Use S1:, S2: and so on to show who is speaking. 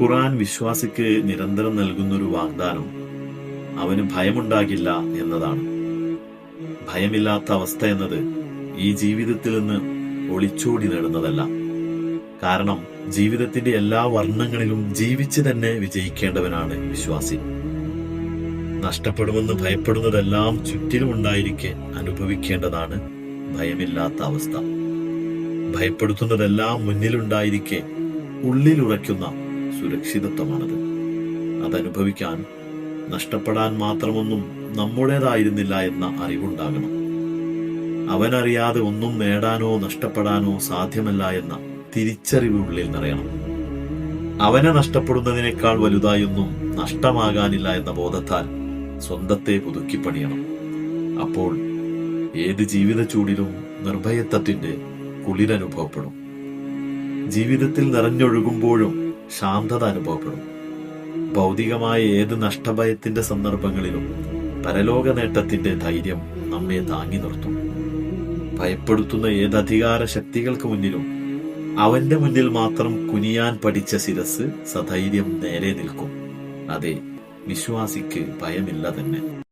S1: ഖുറാൻ വിശ്വാസിക്ക് നിരന്തരം നൽകുന്നൊരു വാഗ്ദാനം അവന് ഭയമുണ്ടാകില്ല എന്നതാണ്. ഭയമില്ലാത്ത അവസ്ഥ എന്നത് ഈ ജീവിതത്തിൽ നിന്ന് ഒളിച്ചോടി നേടുന്നതല്ല. കാരണം ജീവിതത്തിന്റെ എല്ലാ വർണങ്ങളിലും ജീവിച്ച് തന്നെ വിജയിക്കേണ്ടവനാണ് വിശ്വാസി. നഷ്ടപ്പെടുമെന്ന് ഭയപ്പെടുന്നതെല്ലാം ചുറ്റിലും ഉണ്ടായിരിക്കെ അനുഭവിക്കേണ്ടതാണ് ഭയമില്ലാത്ത അവസ്ഥ. ഭയപ്പെടുത്തുന്നതെല്ലാം മുന്നിലുണ്ടായിരിക്കെ ഉള്ളിലുറയ്ക്കുന്ന സുരക്ഷിതത്വമാണത്. അതനുഭവിക്കാൻ നഷ്ടപ്പെടാൻ മാത്രമൊന്നും നമ്മുടേതായിരുന്നില്ല എന്ന അറിവുണ്ടാകണം. അവനറിയാതെ ഒന്നും നേടാനോ നഷ്ടപ്പെടാനോ സാധ്യമല്ല എന്ന തിരിച്ചറിവ് ഉള്ളിൽ നിറയണം. അവനെ നഷ്ടപ്പെടുന്നതിനേക്കാൾ വലുതായൊന്നും നഷ്ടമാകാനില്ല എന്ന ബോധത്താൽ സ്വന്തത്തെ പുതുക്കിപ്പണിയണം. അപ്പോൾ ഏത് ജീവിത ചൂടിലും നിർഭയത്വത്തിന്റെ കുളിരനുഭവപ്പെടും. ജീവിതത്തിൽ നിറഞ്ഞൊഴുകുമ്പോഴും ശാന്തത അനുഭവപ്പെടും. ഭൗതികമായ ഏത് നഷ്ടഭയത്തിന്റെ സന്ദർഭങ്ങളിലും പരലോക നേട്ടത്തിന്റെ ധൈര്യം നമ്മെ താങ്ങി നിർത്തും. ഭയപ്പെടുത്തുന്ന ഏത് അധികാര ശക്തികൾക്ക് മുന്നിലും അവന്റെ മുന്നിൽ മാത്രം കുനിയാൻ പഠിച്ച ശിരസ് സധൈര്യം നേരെ നിൽക്കും. അതെ വിശ്വാസിക്ക് ഭയമില്ല തന്നെ.